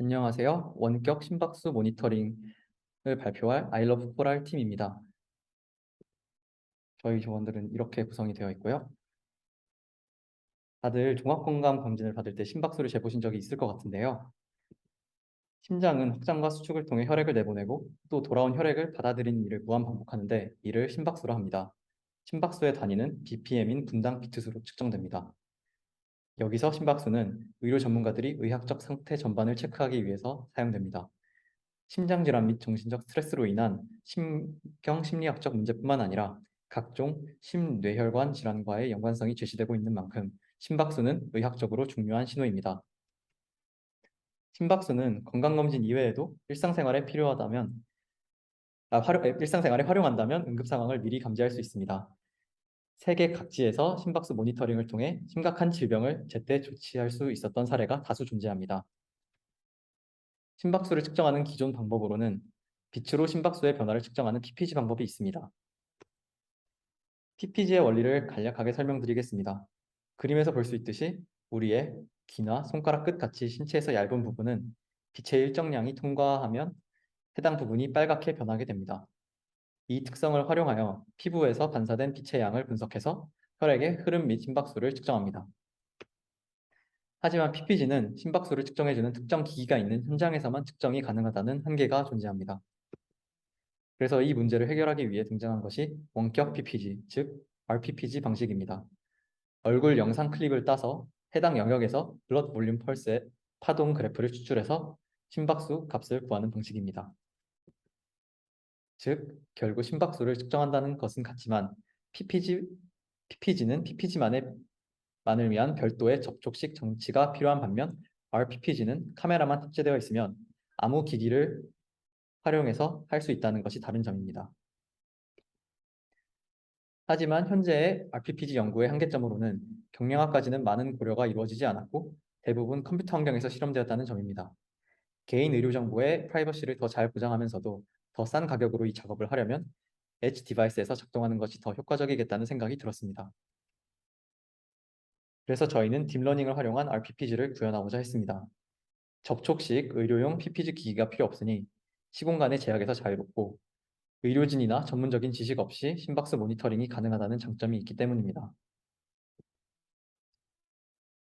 안녕하세요. 원격 심박수 모니터링을 발표할 아이러브 코랄 팀입니다. 저희 조원들은 이렇게 구성이 되어 있고요. 다들 종합건강 검진을 받을 때 심박수를 재보신 적이 있을 것 같은데요. 심장은 확장과 수축을 통해 혈액을 내보내고 또 돌아온 혈액을 받아들이는 일을 무한 반복하는데 이를 심박수로 합니다. 심박수의 단위는 BPM인 분당 비트수로 측정됩니다. 여기서 심박수는 의료 전문가들이 의학적 상태 전반을 체크하기 위해서 사용됩니다. 심장질환 및 정신적 스트레스로 인한 심경 심리학적 문제뿐만 아니라 각종 심뇌혈관 질환과의 연관성이 제시되고 있는 만큼 심박수는 의학적으로 중요한 신호입니다. 심박수는 건강검진 이외에도 일상생활에 필요하다면 아, 활용, 일상생활에 활용한다면 응급 상황을 미리 감지할 수 있습니다. 세계 각지에서 심박수 모니터링을 통해 심각한 질병을 제때 조치할 수 있었던 사례가 다수 존재합니다. 심박수를 측정하는 기존 방법으로는 빛으로 심박수의 변화를 측정하는 PPG 방법이 있습니다. PPG의 원리를 간략하게 설명드리겠습니다. 그림에서 볼 수 있듯이 우리의 귀나 손가락 끝 같이 신체에서 얇은 부분은 빛의 일정량이 통과하면 해당 부분이 빨갛게 변하게 됩니다. 이 특성을 활용하여 피부에서 반사된 빛의 양을 분석해서 혈액의 흐름 및 심박수를 측정합니다. 하지만 PPG는 심박수를 측정해주는 특정 기기가 있는 현장에서만 측정이 가능하다는 한계가 존재합니다. 그래서 이 문제를 해결하기 위해 등장한 것이 원격 PPG, 즉 RPPG 방식입니다. 얼굴 영상 클립을 따서 해당 영역에서 블러드 볼륨 펄스의 파동 그래프를 추출해서 심박수 값을 구하는 방식입니다. 즉, 결국 심박수를 측정한다는 것은 같지만 PPG, PPG는 PPG만의 만을 위한 별도의 접촉식 장치가 필요한 반면 RPPG는 카메라만 탑재되어 있으면 아무 기기를 활용해서 할 수 있다는 것이 다른 점입니다. 하지만 현재의 RPPG 연구의 한계점으로는 경량화까지는 많은 고려가 이루어지지 않았고 대부분 컴퓨터 환경에서 실험되었다는 점입니다. 개인 의료 정보의 프라이버시를 더 잘 보장하면서도 더 싼 가격으로 이 작업을 하려면 엣지 디바이스에서 작동하는 것이 더 효과적이겠다는 생각이 들었습니다. 그래서 저희는 딥러닝을 활용한 RPPG를 구현하고자 했습니다. 접촉식 의료용 PPG 기기가 필요 없으니 시공간의 제약에서 자유롭고 의료진이나 전문적인 지식 없이 심박수 모니터링이 가능하다는 장점이 있기 때문입니다.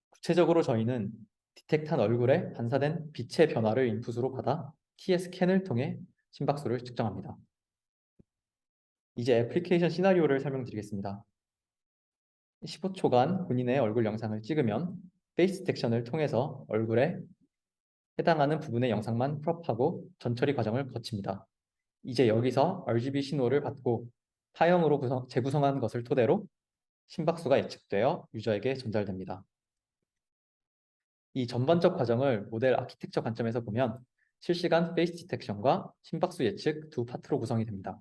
구체적으로 저희는 디텍트한 얼굴에 반사된 빛의 변화를 인풋으로 받아 TS캔을 통해 심박수를 측정합니다. 이제 애플리케이션 시나리오를 설명드리겠습니다. 15초간 본인의 얼굴 영상을 찍으면 페이스 딕션을 통해서 얼굴에 해당하는 부분의 영상만 크롭하고 전처리 과정을 거칩니다. 이제 여기서 RGB 신호를 받고 타형으로 구성, 재구성한 것을 토대로 심박수가 예측되어 유저에게 전달됩니다. 이 전반적 과정을 모델 아키텍처 관점에서 보면 실시간 페이스 디텍션과 심박수 예측 두 파트로 구성이 됩니다.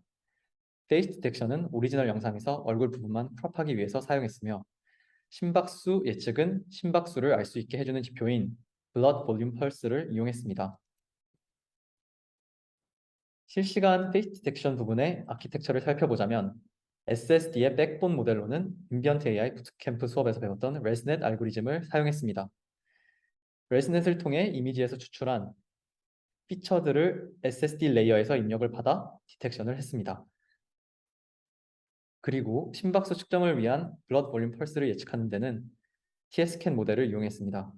페이스 디텍션은 오리지널 영상에서 얼굴 부분만 크롭하기 위해서 사용했으며 심박수 예측은 심박수를 알 수 있게 해주는 지표인 blood volume pulse를 이용했습니다. 실시간 페이스 디텍션 부분의 아키텍처를 살펴보자면 SSD의 백본 모델로는 인비언트 AI 부트캠프 수업에서 배웠던 ResNet 알고리즘을 사용했습니다. ResNet을 통해 이미지에서 추출한 피처들을 SSD 레이어에서 입력을 받아 디텍션을 했습니다. 그리고 심박수 측정을 위한 블러드 볼륨 펄스를 예측하는 데는 TScan 모델을 이용했습니다.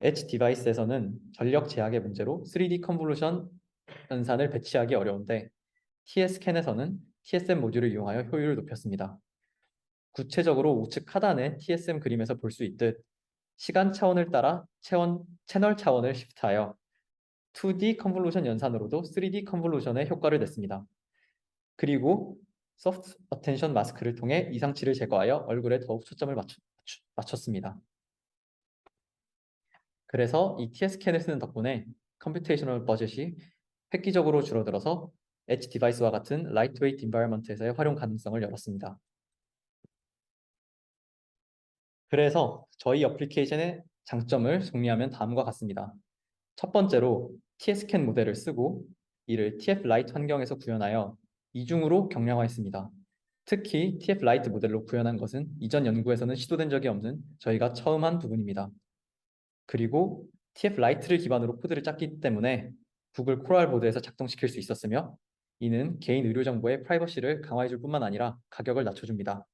엣지 디바이스에서는 전력 제약의 문제로 3D 컨볼루션 연산을 배치하기 어려운데 TScan에서는 TSM 모듈을 이용하여 효율을 높였습니다. 구체적으로 우측 하단의 TSM 그림에서 볼 수 있듯 시간 차원을 따라 채원, 채널 차원을 시프트하여 2D 컨볼루션 연산으로도 3D 컨볼루션의 효과를 냈습니다. 그리고 소프트 어텐션 마스크를 통해 이상치를 제거하여 얼굴에 더욱 초점을 맞추, 맞췄습니다. 그래서 이 TS캔을 쓰는 덕분에 컴퓨테이셔널 버젯이 획기적으로 줄어들어서 엣지 디바이스와 같은 라이트웨이트 인바이러먼트에서의 활용 가능성을 열었습니다. 그래서 저희 어플리케이션의 장점을 정리하면 다음과 같습니다. 첫 번째로 TS캔 모델을 쓰고 이를 TF 라이트 환경에서 구현하여 이중으로 경량화했습니다. 특히 TF 라이트 모델로 구현한 것은 이전 연구에서는 시도된 적이 없는 저희가 처음 한 부분입니다. 그리고 TF 라이트를 기반으로 코드를 짰기 때문에 구글 코랄 보드에서 작동시킬 수 있었으며 이는 개인 의료 정보의 프라이버시를 강화해줄 뿐만 아니라 가격을 낮춰줍니다.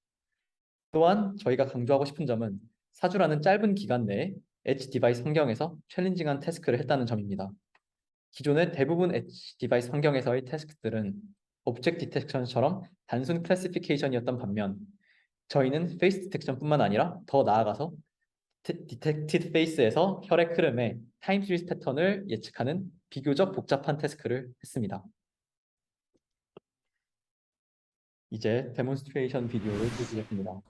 또한 저희가 강조하고 싶은 점은 사주라는 짧은 기간 내에 엣지 디바이스 환경에서 챌린징한 태스크를 했다는 점입니다. 기존의 대부분 엣지 디바이스 환경에서의 태스크들은 오브젝트 디텍션처럼 단순 클래시피케이션이었던 반면 저희는 페이스 디텍션뿐만 아니라 더 나아가서 디텍티드 페이스에서 혈액 흐름의 타임 시리즈 패턴을 예측하는 비교적 복잡한 태스크를 했습니다. 이제 데몬스트레이션 비디오를 보시겠습니다.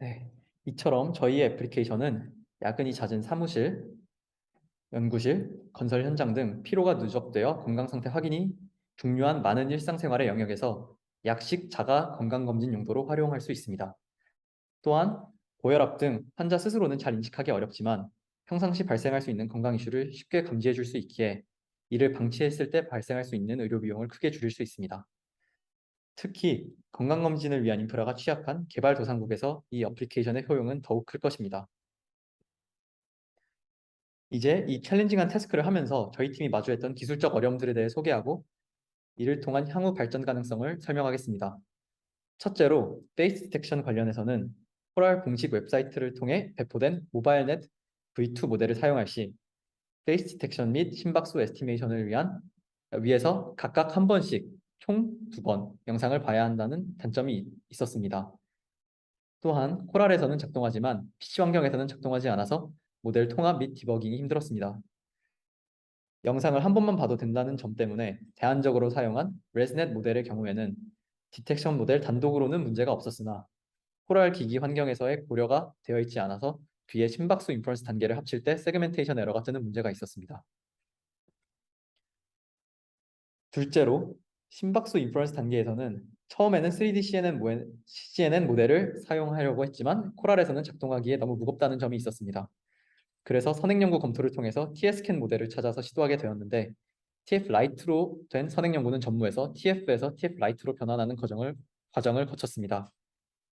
네, 이처럼 저희의 애플리케이션은 야근이 잦은 사무실, 연구실, 건설 현장 등 피로가 누적되어 건강 상태 확인이 중요한 많은 일상생활의 영역에서 약식 자가 건강검진 용도로 활용할 수 있습니다. 또한 고혈압 등 환자 스스로는 잘 인식하기 어렵지만 평상시 발생할 수 있는 건강 이슈를 쉽게 감지해 줄 수 있기에 이를 방치했을 때 발생할 수 있는 의료 비용을 크게 줄일 수 있습니다. 특히 건강검진을 위한 인프라가 취약한 개발도상국에서 이 어플리케이션의 효용은 더욱 클 것입니다. 이제 이 챌린징한 태스크를 하면서 저희 팀이 마주했던 기술적 어려움들에 대해 소개하고 이를 통한 향후 발전 가능성을 설명하겠습니다. 첫째로 페이스 디텍션 관련해서는 코랄 공식 웹사이트를 통해 배포된 모바일넷 V2 모델을 사용할 시 페이스 디텍션 및 심박수 에스티메이션을 위한 위해서 각각 한 번씩 총 두 번 영상을 봐야 한다는 단점이 있었습니다. 또한 코랄에서는 작동하지만 PC 환경에서는 작동하지 않아서 모델 통합 및 디버깅이 힘들었습니다. 영상을 한 번만 봐도 된다는 점 때문에 대안적으로 사용한 레스넷 모델의 경우에는 디텍션 모델 단독으로는 문제가 없었으나 코랄 기기 환경에서의 고려가 되어 있지 않아서 뒤에 심박수 인퍼런스 단계를 합칠 때 세그멘테이션 에러가 뜨는 문제가 있었습니다. 둘째로 심박수 인퍼런스 단계에서는 처음에는 3D CNN, 모- CNN 모델을 사용하려고 했지만 코랄에서는 작동하기에 너무 무겁다는 점이 있었습니다. 그래서 선행 연구 검토를 통해서 TScan 모델을 찾아서 시도하게 되었는데 TF 라이트로 된 선행 연구는 전무해서 TF에서 TF 라이트로 변환하는 과정을 과정을 거쳤습니다.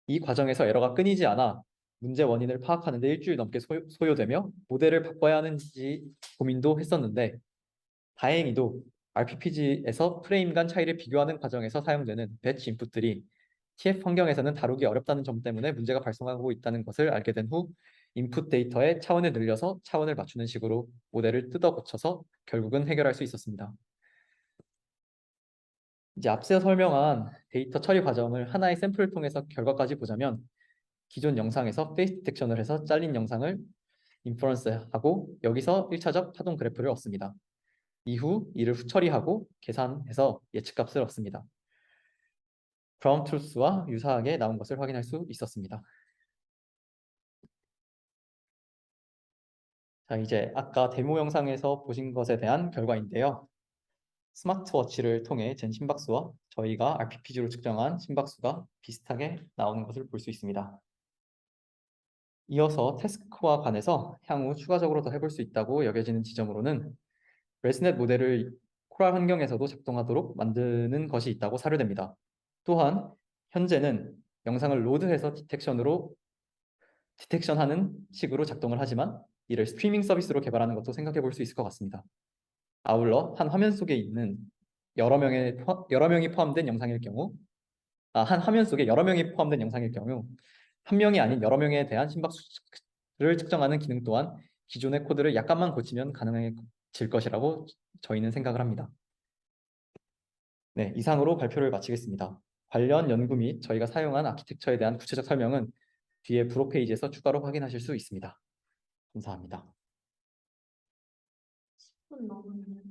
이 과정에서 에러가 끊이지 않아 문제 원인을 파악하는 데 일주일 넘게 소요, 소요되며 모델을 바꿔야 하는지 고민도 했었는데 다행히도 RPPG에서 프레임 간 차이를 비교하는 과정에서 사용되는 배치 인풋들이 TF 환경에서는 다루기 어렵다는 점 때문에 문제가 발생하고 있다는 것을 알게 된 후 인풋 데이터의 차원을 늘려서 차원을 맞추는 식으로 모델을 뜯어 고쳐서 결국은 해결할 수 있었습니다. 이제 앞서 설명한 데이터 처리 과정을 하나의 샘플을 통해서 결과까지 보자면 기존 영상에서 페이스 디텍션을 해서 잘린 영상을 인퍼런스하고 여기서 1차적 파동 그래프를 얻습니다. 이후 이를 후처리하고 계산해서 예측값을 얻습니다. 브라운 트루스와 유사하게 나온 것을 확인할 수 있었습니다. 자, 이제 아까 데모 영상에서 보신 것에 대한 결과인데요. 스마트워치를 통해 잰 심박수와 저희가 RPPG로 측정한 심박수가 비슷하게 나오는 것을 볼 수 있습니다. 이어서 태스크와 관해서 향후 추가적으로 더 해볼 수 있다고 여겨지는 지점으로는 레스넷 모델을 코랄 환경에서도 작동하도록 만드는 것이 있다고 사료됩니다. 또한 현재는 영상을 로드해서 디텍션으로 디텍션하는 식으로 작동을 하지만 이를 스트리밍 서비스로 개발하는 것도 생각해 볼 수 있을 것 같습니다. 아울러 한 화면 속에 있는 여러 명의 포- 여러 명이 포함된 영상일 경우, 아, 한 화면 속에 여러 명이 포함된 영상일 경우 한 명이 아닌 여러 명에 대한 심박수를 측정하는 기능 또한 기존의 코드를 약간만 고치면 가능해 질 것이라고 저희는 생각을 합니다. 네, 이상으로 발표를 마치겠습니다. 관련 연구 및 저희가 사용한 아키텍처에 대한 구체적 설명은 뒤에 브로 페이지에서 추가로 확인하실 수 있습니다. 감사합니다. 10분 넘었는데.